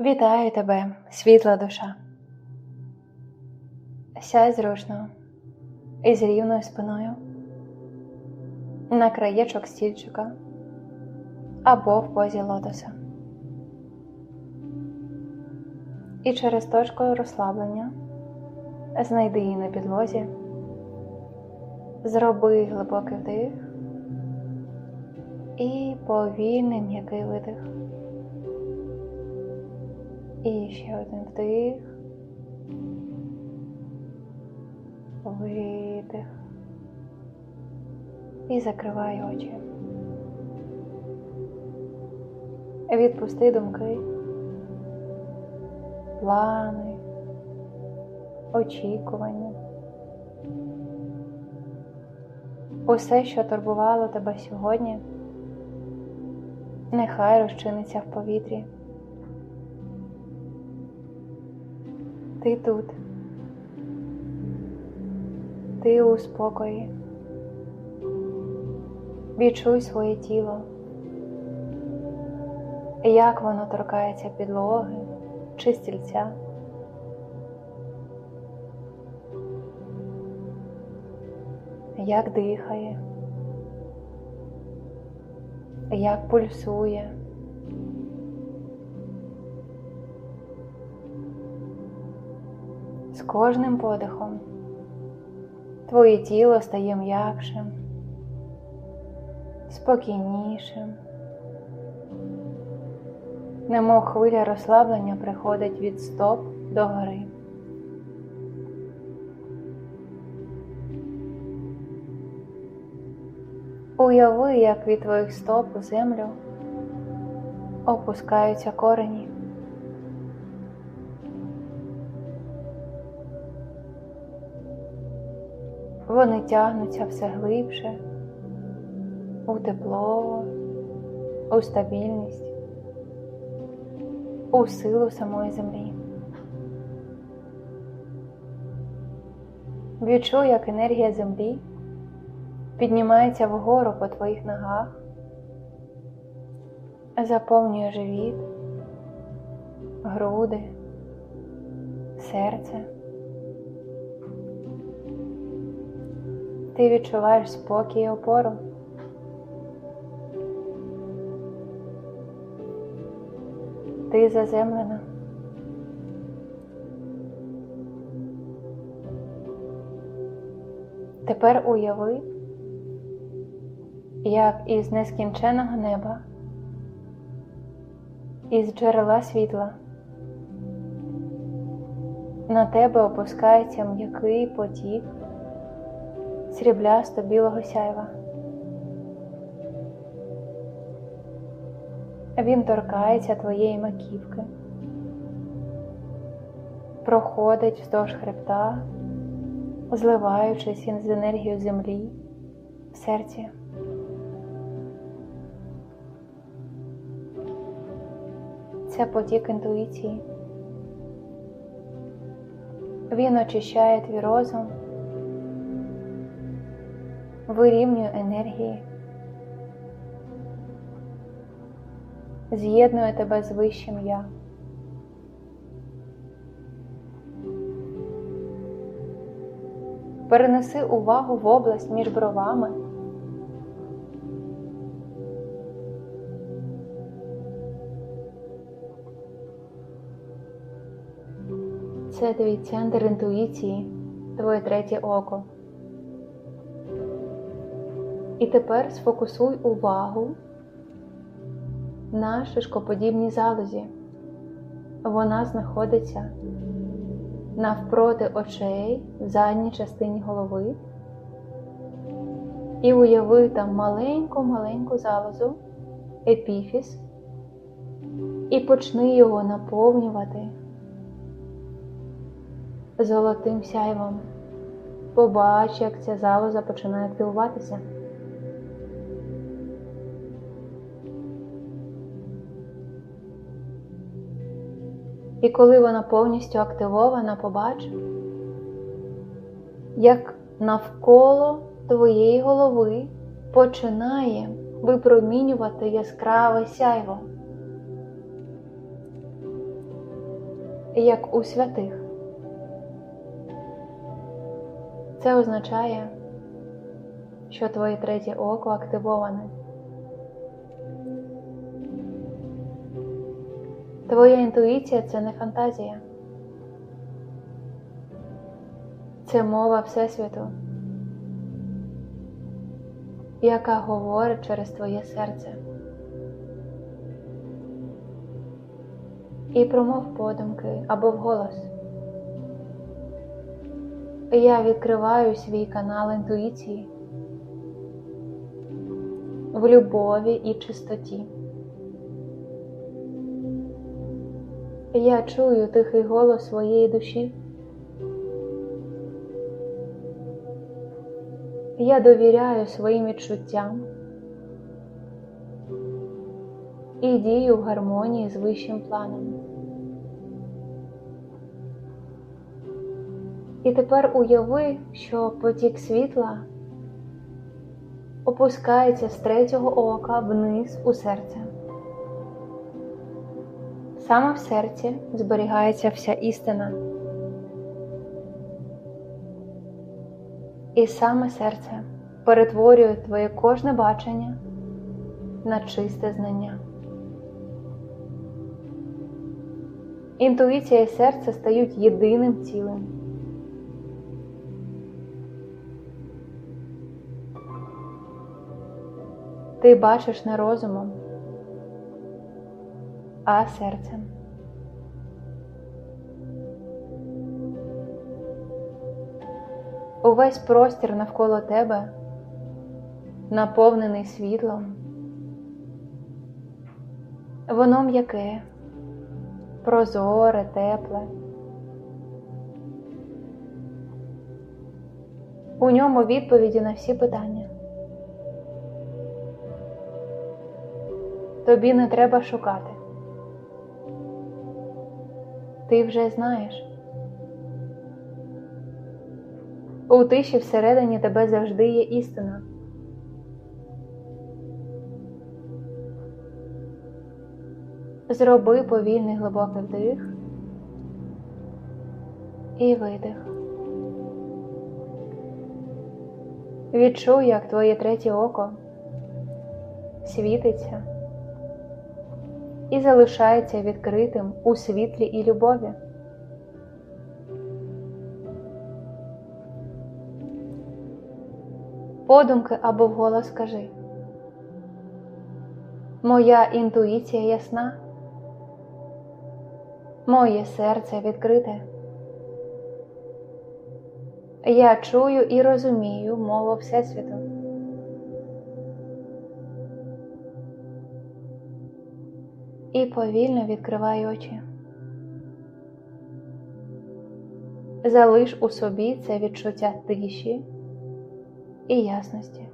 Вітаю тебе, світла душа. Сядь зручно і з рівною спиною на краєчок стільчика або в позі лотоса. І через точку розслаблення знайди її на підлозі, зроби глибокий вдих і повільний м'який видих. І ще один вдих. Видих. І закривай очі. Відпусти думки, плани, очікування. Усе, що турбувало тебе сьогодні, нехай розчиниться в повітрі. Ти тут. Ти у спокої. Відчуй своє тіло, як воно торкається підлоги чи стільця. Як дихає, як пульсує. З кожним подихом твоє тіло стає м'якшим, спокійнішим, немов хвиля розслаблення приходить від стоп до гори. Уяви, як від твоїх стоп у землю опускаються корені. Вони тягнуться все глибше у тепло, у стабільність, у силу самої землі. Відчуй, як енергія землі піднімається вгору по твоїх ногах, заповнює живіт, груди, серце. Ти відчуваєш спокій і опору. Ти заземлена. Тепер уяви, як із нескінченого неба, із джерела світла на тебе опускається м'який потік сріблясто білого сяйва. Він торкається твоєї маківки, проходить вздовж хребта, зливаючись з енергією землі в серці. Це потік інтуїції. Він очищає твій розум вирівнює енергії, з'єднує тебе з вищим я. Перенеси увагу в область між бровами. Це твій центр інтуїції, твоє третє око. І тепер сфокусуй увагу на шишкоподібній залозі. Вона знаходиться навпроти очей в задній частині голови. І уяви там маленьку-маленьку залозу, епіфіс, і почни його наповнювати золотим сяйвом. Побач, як ця залоза починає активуватися. І коли вона повністю активована, побач, як навколо твоєї голови починає випромінювати яскраве сяйво. як у святих. Це означає, що твоє третє око активоване. Твоя інтуїція це не фантазія. Це мова Всесвіту, яка говорить через твоє серце. І промов подумки або вголос. Я відкриваю свій канал інтуїції в любові і чистоті. Я чую тихий голос своєї душі. Я довіряю своїм відчуттям і дію в гармонії з вищим планом. І тепер уяви, що потік світла опускається з третього ока вниз у серце. Саме в серці зберігається вся істина. І саме серце перетворює твоє кожне бачення на чисте знання. Інтуїція і серце стають єдиним цілим. Ти бачиш не розумом, а серцем. Увесь простір навколо тебе наповнений світлом. Воно м'яке, прозоре, тепле. У ньому відповіді на всі питання. Тобі не треба шукати. Ти вже знаєш. У тиші всередині тебе завжди є істина. Зроби повільний глибокий вдих і видих. Відчуй, як твоє третє око світиться і залишається відкритим у світлі і любові. Подумки або вголос скажи. Моя інтуїція ясна, моє серце відкрите. Я чую і розумію мову Всесвіту. І повільно відкривай очі. Залиш у собі це відчуття тиші і ясності.